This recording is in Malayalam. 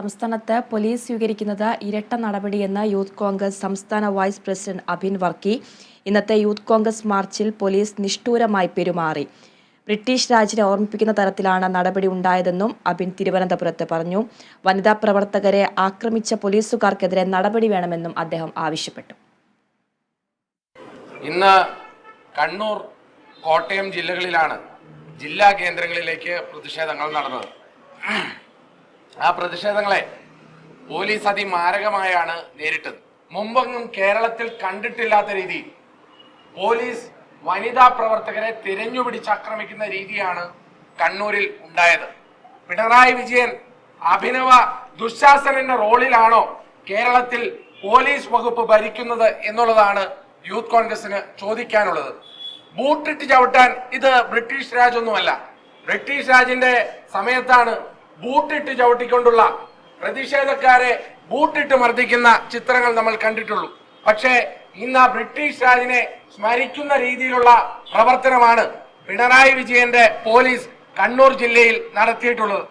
സംസ്ഥാനത്ത് പോലീസ് സ്വീകരിക്കുന്നത് ഇരട്ട നടപടിയെന്ന് യൂത്ത് കോൺഗ്രസ് സംസ്ഥാന വൈസ് പ്രസിഡന്റ് അഭിൻ വർക്കി. ഇന്നത്തെ യൂത്ത് കോൺഗ്രസ് മാർച്ചിൽ പോലീസ് നിഷ്ഠൂരമായി പെരുമാറി. ബ്രിട്ടീഷ് രാജിനെ ഓർമ്മിപ്പിക്കുന്ന തരത്തിലാണ് നടപടി ഉണ്ടായതെന്നും അബിൻ തിരുവനന്തപുരത്ത് പറഞ്ഞു. വനിതാ പ്രവർത്തകരെ ആക്രമിച്ച പോലീസുകാർക്കെതിരെ നടപടി വേണമെന്നും അദ്ദേഹം ആവശ്യപ്പെട്ടു. ഇന്ന് കണ്ണൂർ കോട്ടയം ജില്ലകളിലാണ് ജില്ലാ കേന്ദ്രങ്ങളിലേക്ക് പ്രതിഷേധങ്ങൾ നടന്നത്. ആ പ്രതിഷേധങ്ങളെ പോലീസ് അതിമാരകമായാണ് നേരിട്ടത്. മുമ്പെങ്ങും കേരളത്തിൽ കണ്ടിട്ടില്ലാത്ത രീതി പോലീസ് വനിതാ പ്രവർത്തകരെ തിരഞ്ഞുപിടിച്ച് ആക്രമിക്കുന്ന രീതിയാണ് കണ്ണൂരിൽ ഉണ്ടായത്. പിണറായി വിജയൻ അഭിനവ ദുശാസനന്റെ റോളിലാണോ കേരളത്തിൽ പോലീസ് വകുപ്പ് ഭരിക്കുന്നത് എന്നുള്ളതാണ് യൂത്ത് കോൺഗ്രസിന് ചോദിക്കാനുള്ളത്. ബൂട്ടിട്ട് ചവിട്ടാൻ ഇത് ബ്രിട്ടീഷ് രാജൊന്നുമല്ല. ബ്രിട്ടീഷ് രാജിന്റെ സമയത്താണ് ബൂട്ടിട്ട് ചവിട്ടിക്കൊണ്ടുള്ള പ്രതിഷേധക്കാരെ ബൂട്ടിട്ട് മർദ്ദിക്കുന്ന ചിത്രങ്ങൾ നമ്മൾ കണ്ടിട്ടുള്ളൂ. പക്ഷേ ഇന്ന് ആ ബ്രിട്ടീഷ് രാജിനെ സ്മരിക്കുന്ന രീതിയിലുള്ള പ്രവർത്തനമാണ് പിണറായി വിജയന്റെ പോലീസ് കണ്ണൂർ ജില്ലയിൽ നടത്തിയിട്ടുള്ളത്.